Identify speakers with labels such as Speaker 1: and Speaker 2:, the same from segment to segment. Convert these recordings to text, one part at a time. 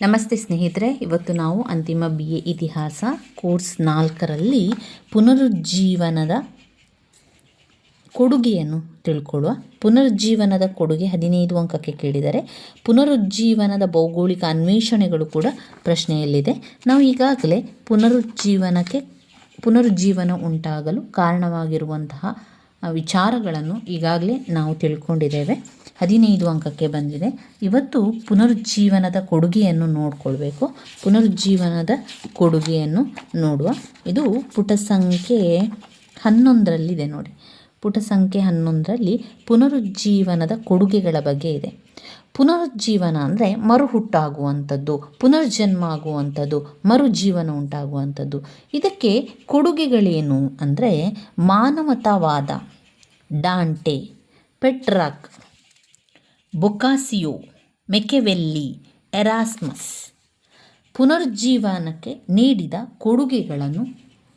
Speaker 1: ನಮಸ್ತೆ ಸ್ನೇಹಿತರೆ, ಇವತ್ತು ನಾವು ಅಂತಿಮ ಬಿ ಎ ಇತಿಹಾಸ ಕೋರ್ಸ್ ನಾಲ್ಕರಲ್ಲಿ ಪುನರುಜ್ಜೀವನದ ಕೊಡುಗೆಯನ್ನು ತಿಳ್ಕೊಳ್ಳುವ. ಪುನರುಜ್ಜೀವನದ ಕೊಡುಗೆ ಹದಿನೈದು ಅಂಕಕ್ಕೆ ಕೇಳಿದರೆ, ಪುನರುಜ್ಜೀವನದ ಭೌಗೋಳಿಕ ಅನ್ವೇಷಣೆಗಳು ಕೂಡ ಪ್ರಶ್ನೆಯಲ್ಲಿದೆ. ನಾವು ಈಗಾಗಲೇ ಪುನರುಜ್ಜೀವನಕ್ಕೆ, ಪುನರುಜ್ಜೀವನ ಉಂಟಾಗಲು ಕಾರಣವಾಗಿರುವಂತಹ ವಿಚಾರಗಳನ್ನು ಈಗಾಗಲೇ ನಾವು ತಿಳ್ಕೊಂಡಿದ್ದೇವೆ. ಹದಿನೈದು ಅಂಕಕ್ಕೆ ಬಂದಿದೆ. ಇವತ್ತು ಪುನರುಜ್ಜೀವನದ ಕೊಡುಗೆಯನ್ನು ನೋಡಿಕೊಳ್ಬೇಕು. ಪುನರುಜ್ಜೀವನದ ಕೊಡುಗೆಯನ್ನು ನೋಡುವ. ಇದು ಪುಟ ಸಂಖ್ಯೆ ಹನ್ನೊಂದರಲ್ಲಿದೆ ನೋಡಿ. ಪುಟ ಸಂಖ್ಯೆ ಹನ್ನೊಂದರಲ್ಲಿ ಪುನರುಜ್ಜೀವನದ ಕೊಡುಗೆಗಳ ಬಗ್ಗೆ ಇದೆ. ಪುನರುಜ್ಜೀವನ ಅಂದರೆ ಮರುಹುಟ್ಟಾಗುವಂಥದ್ದು ಪುನರ್ಜನ್ಮ ಆಗುವಂಥದ್ದು ಮರುಜೀವನ ಉಂಟಾಗುವಂಥದ್ದು. ಇದಕ್ಕೆ ಕೊಡುಗೆಗಳೇನು ಅಂದರೆ ಮಾನವತಾವಾದ, ಡಾಂಟೆ, ಪೆಟ್ರಾಕ್, ಬೊಕಾಸಿಯೋ, ಮೆಕೆವೆಲ್ಲಿ, ಎರಾಸ್ಮಸ್. ಪುನರುಜ್ಜೀವನಕ್ಕೆ ನೀಡಿದ ಕೊಡುಗೆಗಳನ್ನು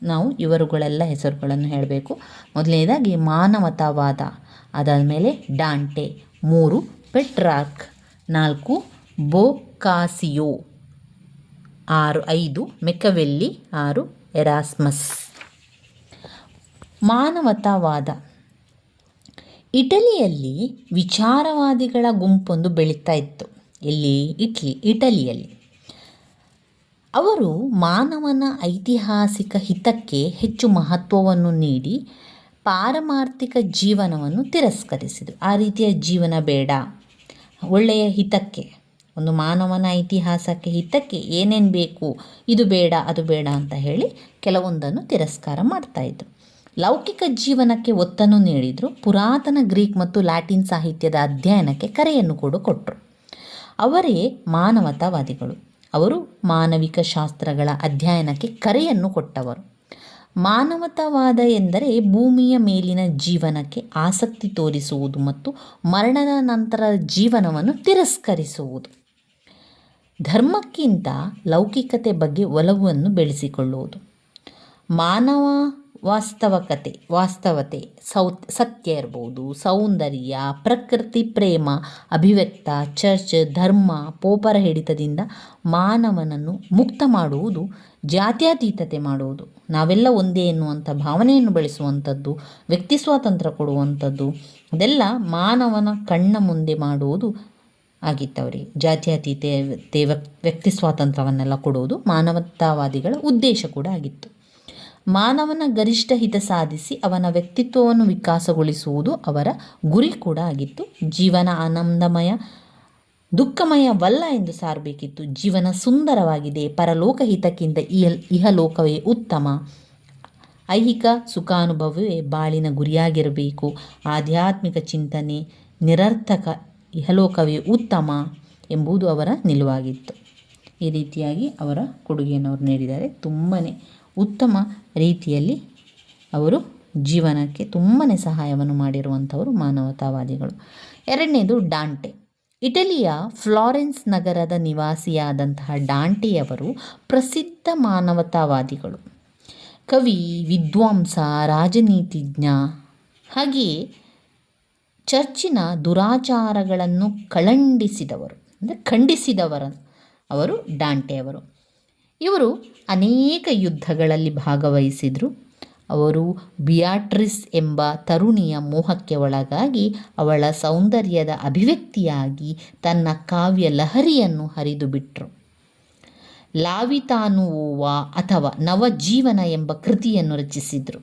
Speaker 1: ನಾವು ಇವರುಗಳೆಲ್ಲ ಹೆಸರುಗಳನ್ನು ಹೇಳಬೇಕು. ಮೊದಲನೇದಾಗಿ ಮಾನವತಾವಾದ ಅದಾದ ಮೇಲೆ ಡಾಂಟೆ, ಮೂರು ಪೆಟ್ರಾಕ್ ನಾಲ್ಕು, ಬೋಕಾಸಿಯೋ ಆರು, ಐದು ಮೆಕವೆಲ್ಲಿ ಆರು, ಎರಾಸ್ಮಸ್. ಮಾನವತಾವಾದ. ಇಟಲಿಯಲ್ಲಿ ವಿಚಾರವಾದಿಗಳ ಗುಂಪೊಂದು ಬೆಳೀತಾ ಇತ್ತು. ಇಲ್ಲಿ ಇಟ್ಲಿ, ಇಟಲಿಯಲ್ಲಿ. ಅವರು ಮಾನವನ ಐತಿಹಾಸಿಕ ಹಿತಕ್ಕೆ ಹೆಚ್ಚು ಮಹತ್ವವನ್ನು ನೀಡಿ ಪಾರಮಾರ್ಥಿಕ ಜೀವನವನ್ನು ತಿರಸ್ಕರಿಸಿದರು. ಆ ರೀತಿಯ ಜೀವನ ಬೇಡ. ಒಳ್ಳೆಯ ಹಿತಕ್ಕೆ, ಒಂದು ಮಾನವನ ಇತಿಹಾಸಕ್ಕೆ ಹಿತಕ್ಕೆ ಏನೇನು ಬೇಕು, ಇದು ಬೇಡ, ಅದು ಬೇಡ ಅಂತ ಹೇಳಿ ಕೆಲವೊಂದನ್ನು ತಿರಸ್ಕಾರ ಮಾಡ್ತಾಯಿದ್ರು ಲೌಕಿಕ ಜೀವನಕ್ಕೆ ಒತ್ತನ್ನು ನೀಡಿದರು, ಪುರಾತನ ಗ್ರೀಕ್ ಮತ್ತು ಲ್ಯಾಟಿನ್ ಸಾಹಿತ್ಯದ ಅಧ್ಯಯನಕ್ಕೆ ಕರೆಯನ್ನು ಕೂಡ ಕೊಟ್ಟರು ಅವರೇ ಮಾನವತಾವಾದಿಗಳು. ಅವರು ಮಾನವಿಕ ಶಾಸ್ತ್ರಗಳ ಅಧ್ಯಯನಕ್ಕೆ ಕರೆಯನ್ನು ಕೊಟ್ಟವರು. ಮಾನವತಾವಾದ ಎಂದರೆ ಭೂಮಿಯ ಮೇಲಿನ ಜೀವನಕ್ಕೆ ಆಸಕ್ತಿ ತೋರಿಸುವುದು ಮತ್ತು ಮರಣದ ನಂತರ ಜೀವನವನ್ನು ತಿರಸ್ಕರಿಸುವುದು. ಧರ್ಮಕ್ಕಿಂತ ಲೌಕಿಕತೆ ಬಗ್ಗೆ ಒಲವನ್ನು ಬೆಳೆಸಿಕೊಳ್ಳುವುದು. ಮಾನವ ವಾಸ್ತವಕತೆ, ವಾಸ್ತವತೆ, ಸೌತ್, ಸತ್ಯ ಇರ್ಬೋದು, ಸೌಂದರ್ಯ, ಪ್ರಕೃತಿ, ಪ್ರೇಮ, ಅಭಿವ್ಯಕ್ತ, ಚರ್ಚ್, ಧರ್ಮ, ಪೋಪರ ಹಿಡಿತದಿಂದ ಮಾನವನನ್ನು ಮುಕ್ತ ಮಾಡುವುದು, ಜಾತ್ಯತೀತತೆ ಮಾಡುವುದು. ನಾವೆಲ್ಲ ಒಂದೇ ಎನ್ನುವಂಥ ಭಾವನೆಯನ್ನು ಬೆಳೆಸುವಂಥದ್ದು, ವ್ಯಕ್ತಿ ಸ್ವಾತಂತ್ರ್ಯ ಕೊಡುವಂಥದ್ದು ಅದೆಲ್ಲ ಮಾನವನ ಕಣ್ಣ ಮುಂದೆ ಮಾಡುವುದು ಆಗಿತ್ತವರಿಗೆ. ಜಾತ್ಯತೀತೆ ವ್ಯಕ್- ವ್ಯಕ್ತಿ ಸ್ವಾತಂತ್ರ್ಯವನ್ನೆಲ್ಲ ಕೊಡುವುದು ಮಾನವತಾವಾದಿಗಳ ಉದ್ದೇಶ ಕೂಡ ಆಗಿತ್ತು. ಮಾನವನ ಗರಿಷ್ಠ ಹಿತ ಸಾಧಿಸಿ ಅವನ ವ್ಯಕ್ತಿತ್ವವನ್ನು ವಿಕಾಸಗೊಳಿಸುವುದು ಅವರ ಗುರಿ ಕೂಡ ಆಗಿತ್ತು. ಜೀವನ ಆನಂದಮಯ, ದುಃಖಮಯವಲ್ಲ ಎಂದು ಸಾರಬೇಕಿತ್ತು. ಜೀವನ ಸುಂದರವಾಗಿದೆ. ಪರಲೋಕ ಹಿತಕ್ಕಿಂತ ಇಹ, ಇಹಲೋಕವೇ ಉತ್ತಮ. ಐಹಿಕ ಸುಖಾನುಭವವೇ ಬಾಳಿನ ಗುರಿಯಾಗಿರಬೇಕು. ಆಧ್ಯಾತ್ಮಿಕ ಚಿಂತನೆ ನಿರರ್ಥಕ ಇಹಲೋಕವೇ ಉತ್ತಮ ಎಂಬುದು ಅವರ ನಿಲುವಾಗಿತ್ತು. ಈ ರೀತಿಯಾಗಿ ಅವರ ಕೊಡುಗೆಯನ್ನು ಅವರು ನೀಡಿದ್ದಾರೆ. ತುಂಬಾ ಉತ್ತಮ ರೀತಿಯಲ್ಲಿ ಅವರು ಜೀವನಕ್ಕೆ ತುಂಬಾ ಸಹಾಯವನ್ನು ಮಾಡಿರುವಂಥವರು ಮಾನವತಾವಾದಿಗಳು. ಎರಡನೇದು ಡಾಂಟೆ. ಇಟಲಿಯ ಫ್ಲಾರೆನ್ಸ್ ನಗರದ ನಿವಾಸಿಯಾದಂತಹ ಡಾಂಟೆಯವರು ಪ್ರಸಿದ್ಧ ಮಾನವತಾವಾದಿಗಳು. ಕವಿ, ವಿದ್ವಾಂಸ, ರಾಜನೀತಿಜ್ಞ, ಹಾಗೆಯೇ ಚರ್ಚಿನ ದುರಾಚಾರಗಳನ್ನು ಕಳಂಡಿಸಿದವರು, ಅಂದರೆ ಖಂಡಿಸಿದವರ, ಅವರು ಡಾಂಟೆಯವರು ಇವರು ಅನೇಕ ಯುದ್ಧಗಳಲ್ಲಿ ಭಾಗವಹಿಸಿದರು. ಅವರು ಬಿಯಾಟ್ರಿಸ್ ಎಂಬ ತರುಣಿಯ ಮೋಹಕ್ಕೆ ಒಳಗಾಗಿ ಅವಳ ಸೌಂದರ್ಯದ ಅಭಿವ್ಯಕ್ತಿಯಾಗಿ ತನ್ನ ಕಾವ್ಯ ಲಹರಿಯನ್ನು ಹರಿದು ಬಿಟ್ಟರು ಲಾವಿತಾನುವೋವಾ ಅಥವಾ ನವಜೀವನ ಎಂಬ ಕೃತಿಯನ್ನು ರಚಿಸಿದರು.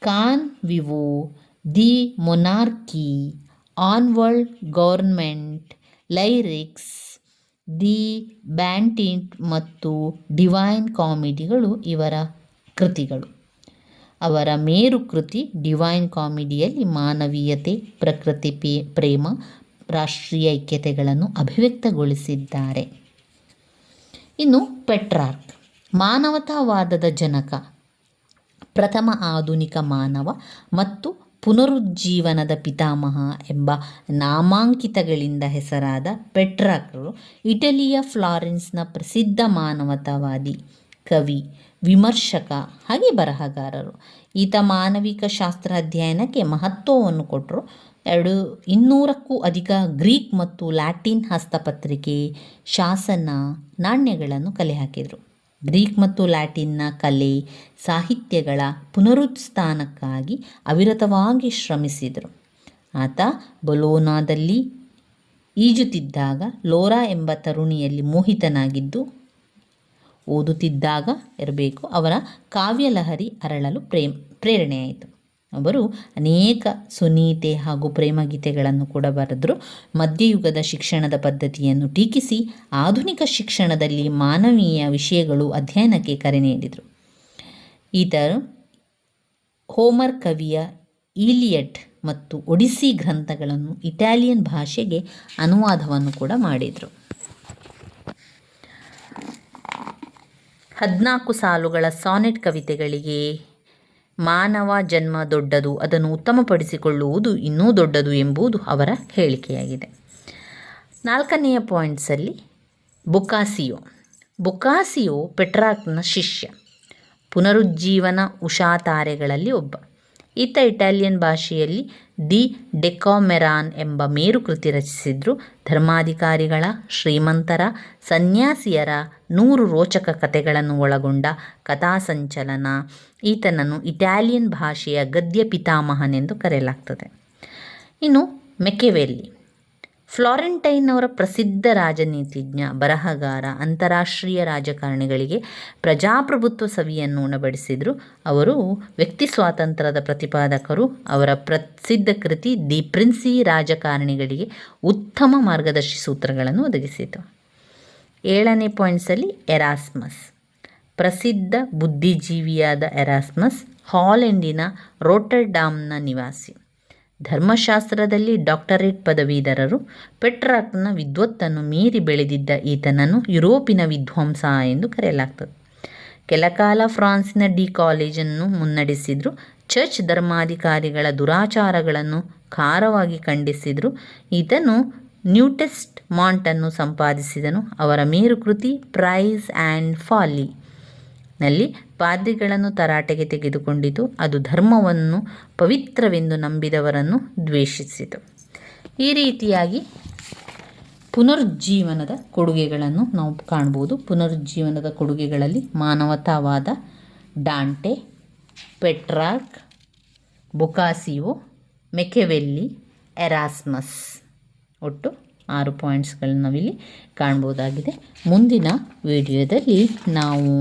Speaker 1: Convivio, the monarchy, on world government, lyrics the banquet ಮತ್ತು ಡಿವೈನ್ ಕಾಮಿಡಿಗಳು ಇವರ ಕೃತಿಗಳು. ಅವರ ಮೇರು ಕೃತಿ ಡಿವೈನ್ ಕಾಮಿಡಿಯಲ್ಲಿ ಮಾನವೀಯತೆ, ಪ್ರಕೃತಿ ಪ್ರೇಮ, ರಾಷ್ಟ್ರೀಯ ಐಕ್ಯತೆಗಳನ್ನು ಅಭಿವ್ಯಕ್ತಗೊಳಿಸಿದ್ದಾರೆ. ಇನ್ನು ಪೆಟ್ರಾರ್ಕ್, ಮಾನವತಾವಾದದ ಜನಕ, ಪ್ರಥಮ ಆಧುನಿಕ ಮಾನವ ಮತ್ತು ಪುನರುಜ್ಜೀವನದ ಪಿತಾಮಹ ಎಂಬ ನಾಮಾಂಕಿತಗಳಿಂದ ಹೆಸರಾದ ಪೆಟ್ರಾಕರು, ಇಟಲಿಯ ಫ್ಲಾರೆನ್ಸ್ನ ಪ್ರಸಿದ್ಧ ಮಾನವತಾವಾದಿ, ಕವಿ, ವಿಮರ್ಶಕ ಹಾಗೆ ಬರಹಗಾರರು. ಈತ ಮಾನವಿಕ ಶಾಸ್ತ್ರ ಅಧ್ಯಯನಕ್ಕೆ ಮಹತ್ವವನ್ನು ಕೊಟ್ಟರು ಎರಡು, ಇನ್ನೂರಕ್ಕೂ ಅಧಿಕ ಗ್ರೀಕ್ ಮತ್ತು ಲ್ಯಾಟಿನ್ ಹಸ್ತಪತ್ರಿಕೆ, ಶಾಸನ, ನಾಣ್ಯಗಳನ್ನು ಕಲೆ ಹಾಕಿದರು. ಗ್ರೀಕ್ ಮತ್ತು ಲ್ಯಾಟಿನ್ನ ಕಲೆ, ಸಾಹಿತ್ಯಗಳ ಪುನರುತ್ಥಾನಕ್ಕಾಗಿ ಅವಿರತವಾಗಿ ಶ್ರಮಿಸಿದರು. ಆತ ಬೊಲೋನಾದಲ್ಲಿ ಈಜುತ್ತಿದ್ದಾಗ ಲೋರಾ ಎಂಬ ತರುಣಿಯಲ್ಲಿ ಮೋಹಿತನಾಗಿದ್ದು, ಓದುತ್ತಿದ್ದಾಗ ಇರಬೇಕು, ಅವರ ಕಾವ್ಯಲಹರಿ ಅರಳಲು ಪ್ರೇಮ್, ಪ್ರೇರಣೆಯಾಯಿತು. ಅವರು ಅನೇಕ ಸುನೀತೆ ಹಾಗೂ ಪ್ರೇಮಗೀತೆಗಳನ್ನು ಕೂಡ ಬರೆದರು. ಮಧ್ಯಯುಗದ ಶಿಕ್ಷಣದ ಪದ್ಧತಿಯನ್ನು ಟೀಕಿಸಿ ಆಧುನಿಕ ಶಿಕ್ಷಣದಲ್ಲಿ ಮಾನವೀಯ ವಿಷಯಗಳು ಅಧ್ಯಯನಕ್ಕೆ ಕರೆ ನೀಡಿದರು. ಈತ ಹೋಮರ್ ಕವಿಯ ಈಲಿಯಟ್ ಮತ್ತು ಒಡಿಸ್ಸಿ ಗ್ರಂಥಗಳನ್ನು ಇಟಾಲಿಯನ್ ಭಾಷೆಗೆ ಅನುವಾದವನ್ನು ಕೂಡ ಮಾಡಿದರು. ಹದಿನಾಲ್ಕು ಸಾಲುಗಳ ಸಾನೆಟ್ ಕವಿತೆಗಳಿಗೆ ಮಾನವ ಜನ್ಮ ದೊಡ್ಡದು, ಅದನ್ನು ಉತ್ತಮಪಡಿಸಿಕೊಳ್ಳುವುದು ಇನ್ನೂ ದೊಡ್ಡದು ಎಂಬುದು ಅವರ ಹೇಳಿಕೆಯಾಗಿದೆ. ನಾಲ್ಕನೆಯ ಪಾಯಿಂಟ್ಸಲ್ಲಿ ಬೊಕಾಸಿಯೋ. ಬೊಕಾಸಿಯೋ ಪೆಟ್ರಾಕ್ನ ಶಿಷ್ಯ. ಪುನರುಜ್ಜೀವನ ಉಷಾ ತಾರೆಗಳಲ್ಲಿ ಒಬ್ಬ. ಈತ ಇಟಾಲಿಯನ್ ಭಾಷೆಯಲ್ಲಿ ದಿ ಡೆಕಾಮೆರಾನ್ ಎಂಬ ಮೇರುಕೃತಿ ರಚಿಸಿದ್ರು. ಧರ್ಮಾಧಿಕಾರಿಗಳ, ಶ್ರೀಮಂತರ, ಸನ್ಯಾಸಿಯರ ನೂರು ರೋಚಕ ಕಥೆಗಳನ್ನು ಒಳಗೊಂಡ ಕಥಾಸಂಚಲನ ಈತನನ್ನು ಇಟಾಲಿಯನ್ ಭಾಷೆಯ ಗದ್ಯ ಪಿತಾಮಹನೆಂದು ಕರೆಯಲಾಗ್ತದೆ. ಇನ್ನು ಮೆಕೆವೆಲ್ಲಿ ಫ್ಲಾರೆಂಟೈನ್ ಅವರ ಪ್ರಸಿದ್ಧ ರಾಜನೀತಿಜ್ಞ, ಬರಹಗಾರ, ಅಂತಾರಾಷ್ಟ್ರೀಯ ರಾಜಕಾರಣಿಗಳಿಗೆ ಪ್ರಜಾಪ್ರಭುತ್ವ ಸವಿಯನ್ನು ಉಣಬಡಿಸಿದರು. ಅವರು ವ್ಯಕ್ತಿ ಸ್ವಾತಂತ್ರ್ಯದ ಪ್ರತಿಪಾದಕರು. ಅವರ ಪ್ರಸಿದ್ಧ ಕೃತಿ ದಿ ಪ್ರಿನ್ಸಿ ರಾಜಕಾರಣಿಗಳಿಗೆ ಉತ್ತಮ ಮಾರ್ಗದರ್ಶಿ ಸೂತ್ರಗಳನ್ನು ಒದಗಿಸಿತು. ಏಳನೇ ಪಾಯಿಂಟ್ಸಲ್ಲಿ ಎರಾಸ್ಮಸ್. ಪ್ರಸಿದ್ಧ ಬುದ್ಧಿಜೀವಿಯಾದ ಎರಾಸ್ಮಸ್ ಹಾಲೆಂಡಿನ ರೋಟರ್ಡಾಮ್ನ ನಿವಾಸಿ. ಧರ್ಮಶಾಸ್ತ್ರದಲ್ಲಿ ಡಾಕ್ಟರೇಟ್ ಪದವೀಧರರು ಪೆಟ್ರಾಕ್ನ ವಿದ್ವತ್ತನ್ನು ಮೀರಿ ಬೆಳೆದಿದ್ದ ಈತನನ್ನು ಯುರೋಪಿನ ವಿದ್ವಾಂಸ ಎಂದು ಕರೆಯಲಾಗ್ತದೆ. ಕೆಲಕಾಲ ಫ್ರಾನ್ಸಿನ ಡಿ ಕಾಲೇಜನ್ನು ಮುನ್ನಡೆಸಿದ್ರು, ಚರ್ಚ್ ಧರ್ಮಾಧಿಕಾರಿಗಳ ದುರಾಚಾರಗಳನ್ನು ಖಾರವಾಗಿ ಖಂಡಿಸಿದರು. ಈತನು ನ್ಯೂಟೆಸ್ಟ್ ಮಾಂಟನ್ನು ಸಂಪಾದಿಸಿದನು. ಅವರ ಮೇರುಕೃತಿ ಪ್ರೈಸ್ ಆ್ಯಂಡ್ ಫಾಲಿ. ನಲ್ಲಿ ಪಾದ್ರಿಗಳನ್ನು ತರಾಟೆಗೆ ತೆಗೆದುಕೊಂಡಿತು. ಅದು ಧರ್ಮವನ್ನು ಪವಿತ್ರವೆಂದು ನಂಬಿದವರನ್ನು ದ್ವೇಷಿಸಿತು. ಈ ರೀತಿಯಾಗಿ ಪುನರುಜ್ಜೀವನದ ಕೊಡುಗೆಗಳನ್ನು ನಾವು ಕಾಣ್ಬೋದು ಪುನರುಜ್ಜೀವನದ ಕೊಡುಗೆಗಳಲ್ಲಿ ಮಾನವತಾವಾದ ಡಾಂಟೆ ಪೆಟ್ರಾಕ್ ಬೊಕಾಸಿಯೋ, ಮೆಕೆವೆಲ್ಲಿ, ಎರಾಸ್ಮಸ್. ಒಟ್ಟು ಆರು ಪಾಯಿಂಟ್ಸ್ಗಳನ್ನ ನಾವಿಲ್ಲಿ ಕಾಣ್ಬೋದಾಗಿದೆ ಮುಂದಿನ ವಿಡಿಯೋದಲ್ಲಿ ನಾವು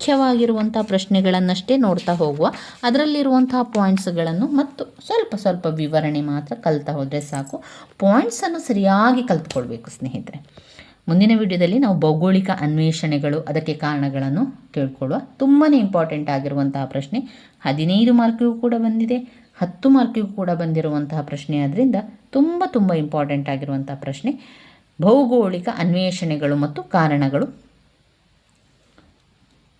Speaker 1: ಮುಖ್ಯವಾಗಿರುವಂಥ ಪ್ರಶ್ನೆಗಳನ್ನಷ್ಟೇ ನೋಡ್ತಾ ಹೋಗುವ ಅದರಲ್ಲಿರುವಂತಹ ಪಾಯಿಂಟ್ಸ್ಗಳನ್ನು ಮತ್ತು ಸ್ವಲ್ಪ ಸ್ವಲ್ಪ ವಿವರಣೆ ಮಾತ್ರ ಕಲ್ತಾ ಹೋದರೆ ಸಾಕು. ಪಾಯಿಂಟ್ಸನ್ನು ಸರಿಯಾಗಿ ಕಲ್ತ್ಕೊಳ್ಬೇಕು ಸ್ನೇಹಿತರೆ. ಮುಂದಿನ ವಿಡಿಯೋದಲ್ಲಿ ನಾವು ಭೌಗೋಳಿಕ ಅನ್ವೇಷಣೆಗಳು, ಅದಕ್ಕೆ ಕಾರಣಗಳನ್ನು ತಿಳ್ಕೊಳ್ಳುವ ತುಂಬಾ ಇಂಪಾರ್ಟೆಂಟ್ ಆಗಿರುವಂತಹ ಪ್ರಶ್ನೆ, ಹದಿನೈದು ಮಾರ್ಕಿಗೂ ಕೂಡ ಬಂದಿದೆ. ಹತ್ತು ಮಾರ್ಕಿಗೂ ಕೂಡ ಬಂದಿರುವಂತಹ ಪ್ರಶ್ನೆ ಆದ್ದರಿಂದ ತುಂಬ ತುಂಬ ಇಂಪಾರ್ಟೆಂಟ್ ಆಗಿರುವಂತಹ ಪ್ರಶ್ನೆ, ಭೌಗೋಳಿಕ ಅನ್ವೇಷಣೆಗಳು ಮತ್ತು ಕಾರಣಗಳು.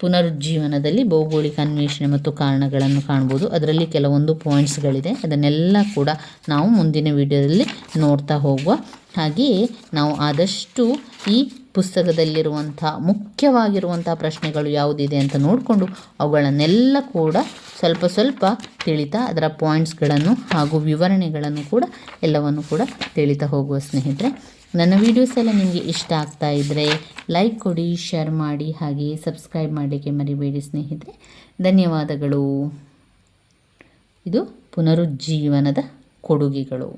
Speaker 1: ಪುನರುಜ್ಜೀವನದಲ್ಲಿ ಭೌಗೋಳಿಕ ಅನ್ವೇಷಣೆ ಮತ್ತು ಕಾರಣಗಳನ್ನು ಕಾಣ್ಬೋದು. ಅದರಲ್ಲಿ ಕೆಲವೊಂದು ಪಾಯಿಂಟ್ಸ್ಗಳಿದೆ ಅದನ್ನೆಲ್ಲ ಕೂಡ ನಾವು ಮುಂದಿನ ವಿಡಿಯೋದಲ್ಲಿ ನೋಡ್ತಾ ಹೋಗುವ ಹಾಗೆಯೇ ನಾವು ಆದಷ್ಟು ಈ ಪುಸ್ತಕದಲ್ಲಿರುವಂಥ, ಮುಖ್ಯವಾಗಿರುವಂಥ ಪ್ರಶ್ನೆಗಳು ಯಾವುದಿದೆ ಅಂತ ನೋಡಿಕೊಂಡು ಅವುಗಳನ್ನೆಲ್ಲ ಕೂಡ ಸ್ವಲ್ಪ ಸ್ವಲ್ಪ ತಿಳಿತಾ ಅದರ ಪಾಯಿಂಟ್ಸ್ಗಳನ್ನು ಹಾಗೂ ವಿವರಣೆಗಳನ್ನು ಕೂಡ ಎಲ್ಲವನ್ನು ಕೂಡ ತಿಳಿತಾ ಹೋಗುವ ಸ್ನೇಹಿತರೆ ನನ್ನ ವೀಡಿಯೋಸ್ ಎಲ್ಲ ನಿಮಗೆ ಇಷ್ಟ ಆಗ್ತಾ ಇದ್ದರೆ ಲೈಕ್ ಕೊಡಿ ಶೇರ್ ಮಾಡಿ, ಹಾಗೆ ಸಬ್ಸ್ಕ್ರೈಬ್ ಮಾಡಲಿಕ್ಕೆ ಮರಿಬೇಡಿ ಸ್ನೇಹಿತರೆ. ಧನ್ಯವಾದಗಳು. ಇದು ಪುನರುಜ್ಜೀವನದ ಕೊಡುಗೆಗಳು.